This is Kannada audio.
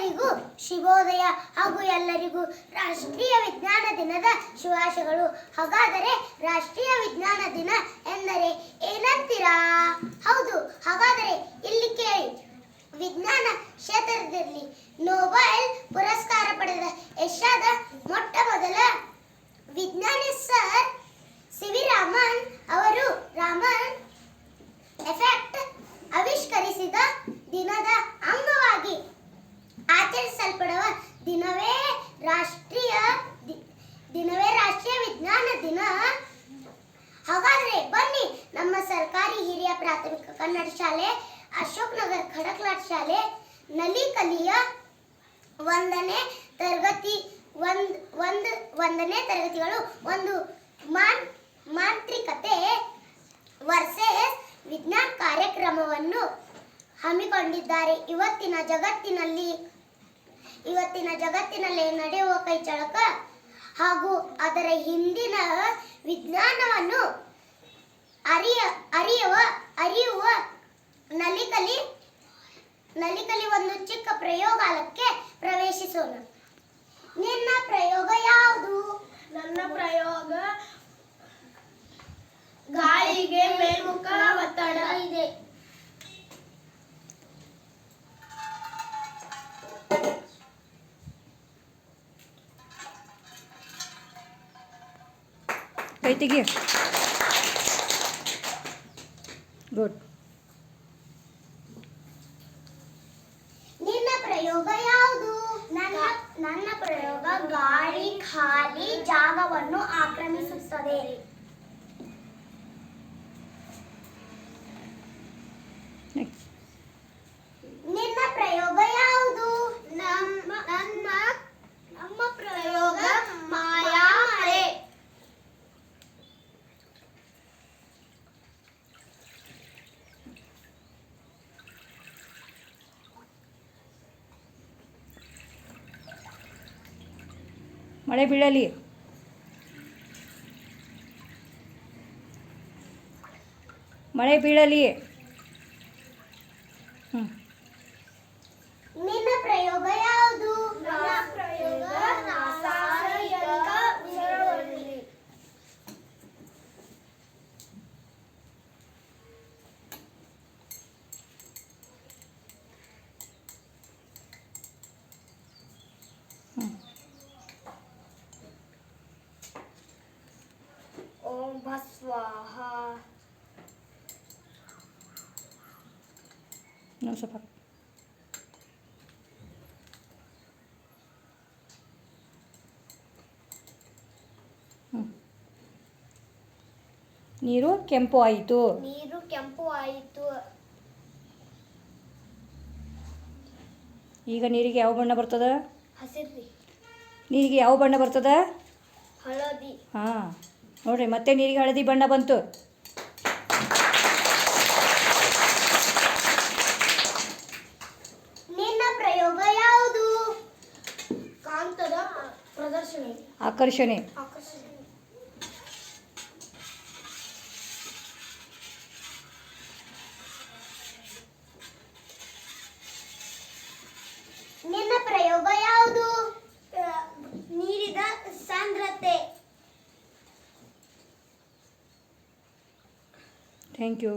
ಎಲ್ಲರಿಗೂ ಶುಭೋದಯ ಹಾಗೂ ಎಲ್ಲರಿಗೂ ರಾಷ್ಟ್ರೀಯ ವಿಜ್ಞಾನ ದಿನದ ಶುಭಾಶಯಗಳು. ಹಾಗಾದರೆ ರಾಷ್ಟ್ರೀಯ ವಿಜ್ಞಾನ ದಿನ ಎಂದರೆ ಏನಂತೀರಾ? ಹೌದು, ಹಾಗಾದರೆ ಇಲ್ಲಿ ಕೇಳಿ. ವಿಜ್ಞಾನ ಕ್ಷೇತ್ರದಲ್ಲಿ ನೊಬೆಲ್ ಪುರಸ್ಕಾರ ಪಡೆದ ಪ್ರಾಥಮಿಕ ಕನ್ನಡ ಶಾಲೆ ಅಶೋಕ್ ನಗರ್ ಖಡಕ್ಲಾಟ್ ಶಾಲೆ, ನಲಿಕಲಿಯ ಒಂದನೇ ತರಗತಿ, ಒಂದು ಒಂದು, ಒಂದನೇ ತರಗತಿಗಳು, ಒಂದು ಮಾನ್, ಮಾಂತ್ರಿಕತೆ ವರ್ಸೆಸ್ ವಿಜ್ಞಾನ ಕಾರ್ಯಕ್ರಮವನ್ನು ಹಮ್ಮಿಕೊಂಡಿದ್ದಾರೆ. ಇವತ್ತಿನ ಜಗತ್ತಿನಲ್ಲಿ ಇವತ್ತಿನ ಜಗತ್ತಿನಲ್ಲಿ ನಡೆಯುವ ಕೈಚಳಕ ಹಾಗೂ ಅದರ ಹಿಂದಿನ ವಿಜ್ಞಾನವನ್ನು ಅರಿಯ ಅರಿಯುವ ಅರಿಯುವ ನಲಿಕಲಿ ನಲಿಕಲಿ ಒಂದು ಚಿಕ್ಕ ಪ್ರಯೋಗಾಲಕ್ಕೆ ಪ್ರವೇಶಿಸೋಣ. ನಿನ್ನ ಪ್ರಯೋಗ ಯಾವುದು? ನನ್ನ ಪ್ರಯೋಗ ಗಾಳಿಗೆ ಮೇಲ್ಮುಖ ಒತ್ತಡ. ಇದೆ. ಕೈ ತೆಗಿ ಗುಡ್ ನಿನ್ನ ಪ್ರಯೋಗ ಯಾವುದು ನನ್ನ ಪ್ರಯೋಗ ಗಾಳಿ ಖಾಲಿ ಜಾಗವನ್ನು ಆಕ್ರಮಿಸುತ್ತದೆ. ನೆಕ್ಸ್ಟ್ ನಿನ್ನ ಪ್ರಯೋಗ ಯಾವುದು ನಮ್ಮ ನನ್ನ ನಮ್ಮ ಪ್ರಯೋಗ ಮಾಯಾ ಮಳೆ ಮಳೆ ಬೀಳಲಿ. ಮಳೆ ಬೀಳಲಿ. ಹ್ಞೂ ಪ್ರಯೋಗ ಯಾವುದು ನನ್ನ ಪ್ರಯೋಗ ರಾಸಾಯನಿಕ ವಿಸರವಣಿ. ಓಂ ಭಸ್ವಾಹ ಸ್ವಲ್ಪ ನೀರು ಕೆಂಪು ಆಯಿತು. ನೀರು ಕೆಂಪು ಆಯಿತು. ಈಗ ನೀರಿಗೆ ಯಾವ ಬಣ್ಣ ಬರ್ತದ? ಹಸಿರು ನೀರಿಗೆ ಯಾವ ಬಣ್ಣ ಬರ್ತದ? ಹಳದಿ. ಹಾಂ. ನೋಡ್ರಿ ಮತ್ತೆ ನೀರಿಗೆ ಹಳದಿ ಬಣ್ಣ ಬಂತು. ನಿನ್ನ ಪ್ರಯೋಗ ಯಾವುದು? ಕಾಂತದ ಪ್ರದರ್ಶನ. ಆಕರ್ಷಣೆ. Thank you